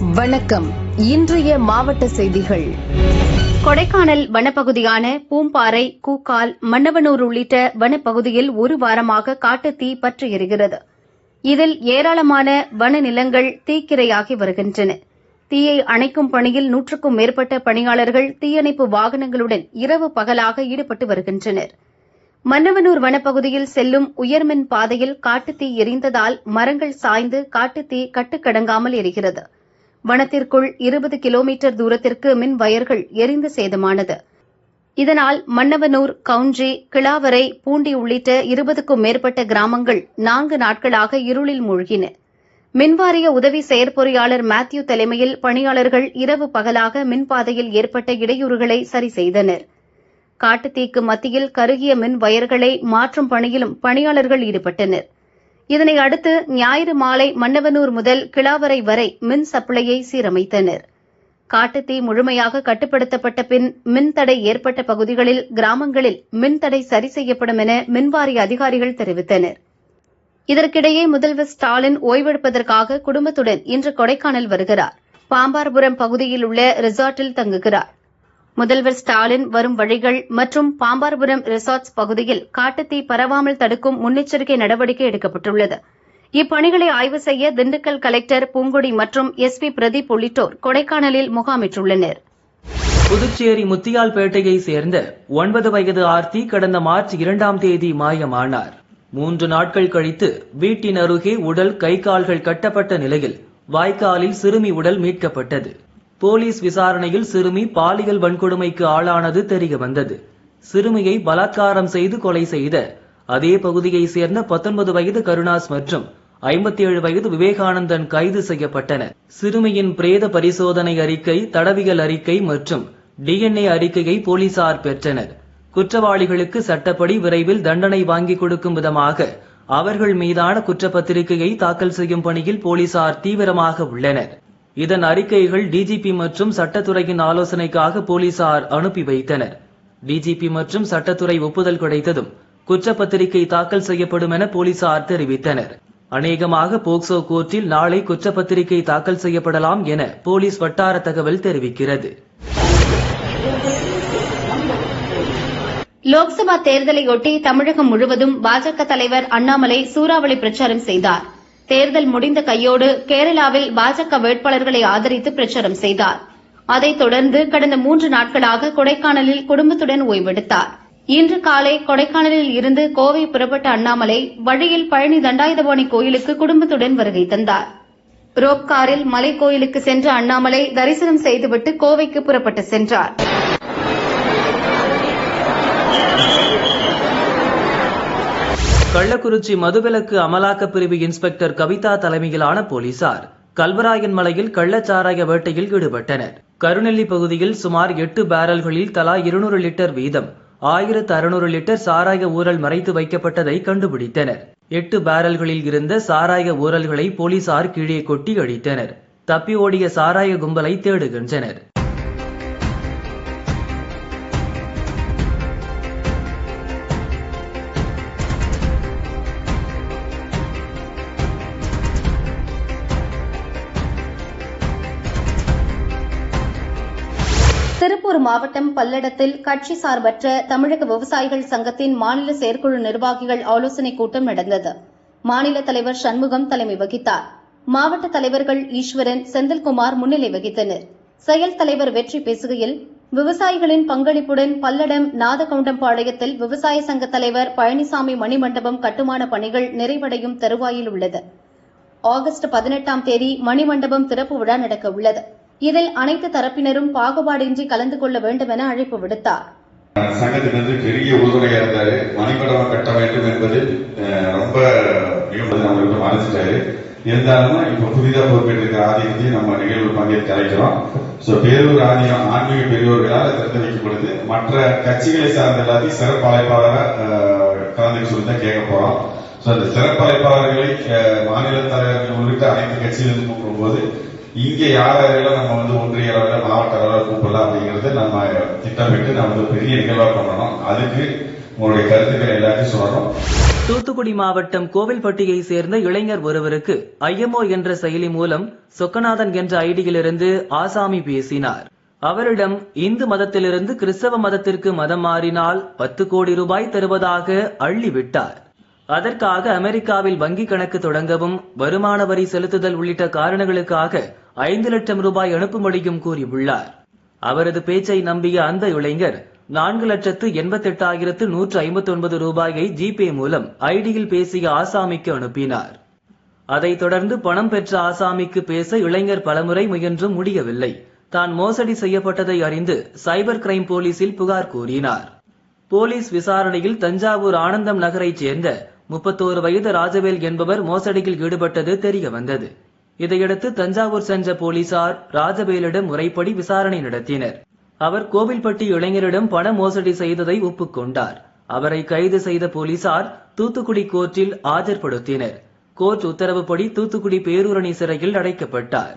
வணக்கம். இன்றைய மாவட்ட செய்திகள். கொடைக்கானல் வனப்பகுதியான பூம்பாறை கூக்கால் மன்னவனூர் உள்ளிட்ட வனப்பகுதியில் ஒரு வாரமாக காட்டுத்தீ பற்றி எரிகிறது. இதில் ஏராளமான வன நிலங்கள் தீக்கிரையாகி வருகின்றன. தீயை அணைக்கும் பணியில் நூற்றுக்கும் மேற்பட்ட பணியாளர்கள் தீயணைப்பு வாகனங்களுடன் இரவு பகலாக ஈடுபட்டு வருகின்றனர். மன்னவனூர் வனப்பகுதியில் செல்லும் உயர்மின் பாதையில் காட்டுத்தீ எரிந்ததால் மரங்கள் சாய்ந்து காட்டுத்தீ கட்டுக்கடங்காமல் எரிகிறது. வனத்திற்குள் இருபது கிலோமீட்டர் தூரத்திற்கு மின் வயர்கள் எரிந்து சேதமானது. இதனால் மன்னவனூர் கவுஞ்சி கிளாவரை பூண்டி உள்ளிட்ட இருபதுக்கும் மேற்பட்ட கிராமங்கள் நான்கு நாட்களாக இருளில் மூழ்கின. மின்வாரிய உதவி செயற்பொறியாளர் மேத்யூ தலைமையில் பணியாளர்கள் இரவு பகலாக மின்பாதையில் ஏற்பட்ட இடையூறுகளை சரி செய்தனர். காட்டுத்தீக்கு மத்தியில் கருகிய மின் வயர்களை மாற்றும் பணியிலும் பணியாளர்கள் ஈடுபட்டனர். இதனை அடுத்து ஞாயிறு மாலை மன்னவனூர் முதல் கிளாவரை வரை மின் சப்ளையை சீரமைத்தனர். காட்டுத்தீ முழுமையாக கட்டுப்படுத்தப்பட்ட பின் மின்தடை ஏற்பட்ட பகுதிகளில் கிராமங்களில் மின்தடை சரி செய்யப்படும் என மின்வாரிய அதிகாரிகள் தெரிவித்தனர். இதற்கிடையே முதல்வர் ஸ்டாலின் ஓய்வெடுப்பதற்காக குடும்பத்துடன் இன்று கொடைக்கானல் வருகிறார். பாம்பார்புரம் பகுதியில் உள்ள ரிசார்ட்டில் தங்குகிறார். முதல்வர் ஸ்டாலின் வரும் வழிகள் மற்றும் பாம்பார்புரம் ரிசார்ட்ஸ் பகுதியில் காட்டுத்தீ பரவாமல் தடுக்கும் முன்னெச்சரிக்கை நடவடிக்கை எடுக்கப்பட்டுள்ளது. இப்பணிகளை ஆய்வு செய்ய திண்டுக்கல் கலெக்டர் பூங்கொடி மற்றும் எஸ் பி பிரதீப் உள்ளிட்டோர் கொடைக்கானலில் முகாமிட்டுள்ளனர். புதுச்சேரி முத்தியால்பேட்டையை சேர்ந்த ஒன்பது வயது ஆர்த்தி கடந்த மார்ச் இரண்டாம் தேதி மாயமானார். மூன்று நாட்கள் கழித்து வீட்டின் அருகே உடல் கை கால்கள் கட்டப்பட்ட நிலையில் வாய்க்காலில் சிறுமி உடல் மீட்கப்பட்டது. போலீஸ் விசாரணையில் சிறுமி பாலியல் வன்கொடுமைக்கு ஆளானது தெரிய வந்தது. சிறுமியை பலாத்காரம் செய்து கொலை செய்த அதே பகுதியை சேர்ந்த பத்தொன்பது வயது கருணாஸ் மற்றும் ஐம்பத்தி ஏழு வயது விவேகானந்தன் கைது செய்யப்பட்டனர். சிறுமியின் பிரேத பரிசோதனை அறிக்கை தடவியல் அறிக்கை மற்றும் டிஎன்ஏ அறிக்கையை போலீசார் பெற்றனர். குற்றவாளிகளுக்கு சட்டப்படி விரைவில் தண்டனை வாங்கிக் கொடுக்கும் விதமாக அவர்கள் மீதான குற்றப்பத்திரிகையை தாக்கல் செய்யும் பணியில் போலீசார் தீவிரமாக உள்ளனர். இதன் அறிக்கைகள் டிஜிபி மற்றும் சட்டத்துறையின் ஆலோசனைக்காக போலீசார் அனுப்பி வைத்தனர். டிஜிபி மற்றும் சட்டத்துறை ஒப்புதல் கிடைத்ததும் குற்றப்பத்திரிகை தாக்கல் செய்யப்படும் என போலீசார் தெரிவித்தனர். அநேகமாக போக்சோ கோர்ட்டில் நாளை குற்றப்பத்திரிகை தாக்கல் செய்யப்படலாம் என போலீஸ் வட்டார தகவல் தெரிவிக்கிறது. லோக்சபா தேர்தலையொட்டி தமிழகம் முழுவதும் பாஜக தலைவர் அண்ணாமலை சூறாவளி பிரச்சாரம் செய்தார். தேர்தல் முடிந்த கையோடு கேரளாவில் பாஜக வேட்பாளர்களை ஆதரித்து பிரச்சாரம் செய்தார். அதைத் தொடர்ந்து கடந்த மூன்று நாட்களாக கொடைக்கானலில் குடும்பத்துடன் ஓய்வெடுத்தார். இன்று காலை கொடைக்கானலில் இருந்து கோவை புறப்பட்ட அண்ணாமலை வழியில் பழனி தண்டாயுதபாணி கோயிலுக்கு குடும்பத்துடன் வருகை தந்தார். ரோப்காரில் மலை கோயிலுக்கு சென்ற அண்ணாமலை தரிசனம் செய்துவிட்டு கோவைக்கு புறப்பட்டு சென்றார். கள்ளக்குறிச்சி மதுவிலக்கு அமலாக்க பிரிவு இன்ஸ்பெக்டர் கவிதா தலைமையிலான போலீசார் கல்வராயன் மலையில் கள்ளச்சாராய வேட்டையில் ஈடுபட்டனர். கருநெல்லி பகுதியில் சுமார் எட்டு பேரல்களில் தலா இருநூறு லிட்டர் வீதம் ஆயிரத்து அறுநூறு லிட்டர் சாராய ஊரல் மறைத்து வைக்கப்பட்டதை கண்டுபிடித்தனர். எட்டு பேரல்களில் இருந்த சாராய ஊரல்களை போலீசார் கீழே கொட்டி அழித்தனர். தப்பி ஓடிய சாராய கும்பலை தேடுகின்றனர். திருப்பூர் மாவட்டம் பல்லடத்தில் கட்சி சார்பற்ற தமிழக விவசாயிகள் சங்கத்தின் மாநில செயற்குழு நிர்வாகிகள் ஆலோசனைக் கூட்டம் நடந்தது. மாநில தலைவர் சண்முகம் தலைமை வகித்தார். மாவட்ட தலைவர்கள் ஈஸ்வரன் செந்தில்குமார் முன்னிலை வகித்தனர். செயல் தலைவர் வெற்றி பேசுகையில் விவசாயிகளின் பங்களிப்புடன் பல்லடம் நாதகவுண்டம்பாளையத்தில் விவசாய சங்க தலைவர் பழனிசாமி மணிமண்டபம் கட்டுமான பணிகள் நிறைவடையும் தருவாயில் உள்ளது. ஆகஸ்ட் பதினெட்டாம் தேதி மணிமண்டபம் திறப்பு விழா நடக்க உள்ளது இதில் அனைத்து தரப்பினரும் பாகுபாடின்றி கலந்து கொள்ள வேண்டும் என அழைப்பு விடுத்தார். சங்கத்திலிருந்து பெரிய உறுதுணையா இருந்தாரு. மணிமண்டபம் கட்ட வேண்டும் என்பது அஹ், ரொம்ப மறைச்சிட்டாரு இருந்தாலும் இப்ப புதிதாக பொறுப்பேற்றிருக்கிற ஆதிக்கத்தையும் நம்ம நிகழ்வு பங்கேற்க அழைக்கிறோம். சோ பேரூர் ஆதியம் ஆன்மீக பெரியோர்களால் திறந்து வைக்கப்படுது மற்ற கட்சிகளை சார்ந்த எல்லாத்தையும் சிறப்பு அழைப்பாளராக கலந்து சொல்லி தான் கேட்க போறோம். சோ அந்த சிறப்பு அழைப்பாளர்களை அஹ், மாநில தலைவர்கள் உள்ளிட்ட அனைத்து கட்சியிலிருந்து கூப்பிடும்போது இங்க யார் யாரெல்லாம் நம்ம வந்து ஒன்றிய அளவில் மாவட்ட அளவில் கூப்பிடலாம் அப்படிங்கறத நம்ம திட்டமிட்டு நம்ம வந்து பெரிய நிகழ்வா பண்ணணும். அதுக்கு உங்களுடைய கருத்துக்களை எல்லாத்தையும் சொல்லணும். தூத்துக்குடி மாவட்டம் கோவில்பட்டியை சேர்ந்த இளைஞர் ஒருவருக்கு ஐஎம்ஓ என்ற செயலி மூலம் சொக்கநாதன் என்ற ஐடியிலிருந்து ஆசாமி பேசினார். அவரிடம் இந்து மதத்திலிருந்து கிறிஸ்தவ மதத்திற்கு மதம் மாறினால் பத்து கோடி ரூபாய் தருவதாக அள்ளிவிட்டார். அதற்காக அமெரிக்காவில் வங்கி கணக்கு தொடங்கவும் வருமான வரி செலுத்துதல் உள்ளிட்ட காரணங்களுக்காக ஐந்து லட்சம் ரூபாய் அனுப்பும்படியும் கூறியுள்ளார். அவரது பேச்சை நம்பிய அந்த இளைஞர் நான்கு லட்சத்து எண்பத்தெட்டாயிரத்து நூற்று ஐம்பத்தி ஒன்பது ரூபாயை ஜிபே மூலம் ஐடியில் பேசிய ஆசாமிக்கு அனுப்பினார். அதைத் தொடர்ந்து பணம் பெற்ற ஆசாமிக்கு பேச இளைஞர் பலமுறை முயன்றும் முடியவில்லை. தான் மோசடி செய்யப்பட்டதை அறிந்து சைபர் கிரைம் போலீசில் புகார் கூறினார். போலீஸ் விசாரணையில் தஞ்சாவூர் ஆனந்தம் நகரைச் சேர்ந்த முப்பத்தோரு வயது ராஜவேல் என்பவர் மோசடியில் ஈடுபட்டது தெரிய வந்தது. இதையடுத்து தஞ்சாவூர் சென்ற போலீசார் ராஜவேலிடம் முறைப்படி விசாரணை நடத்தினர். அவர் கோவில்பட்டி இளைஞரிடம் பண மோசடி செய்ததை ஒப்புக்கொண்டார். அவரை கைது செய்த போலீசார் தூத்துக்குடி கோர்ட்டில் ஆஜர்படுத்தினர். கோர்ட் உத்தரவுப்படி தூத்துக்குடி பேரூரணி சிறையில் அடைக்கப்பட்டார்.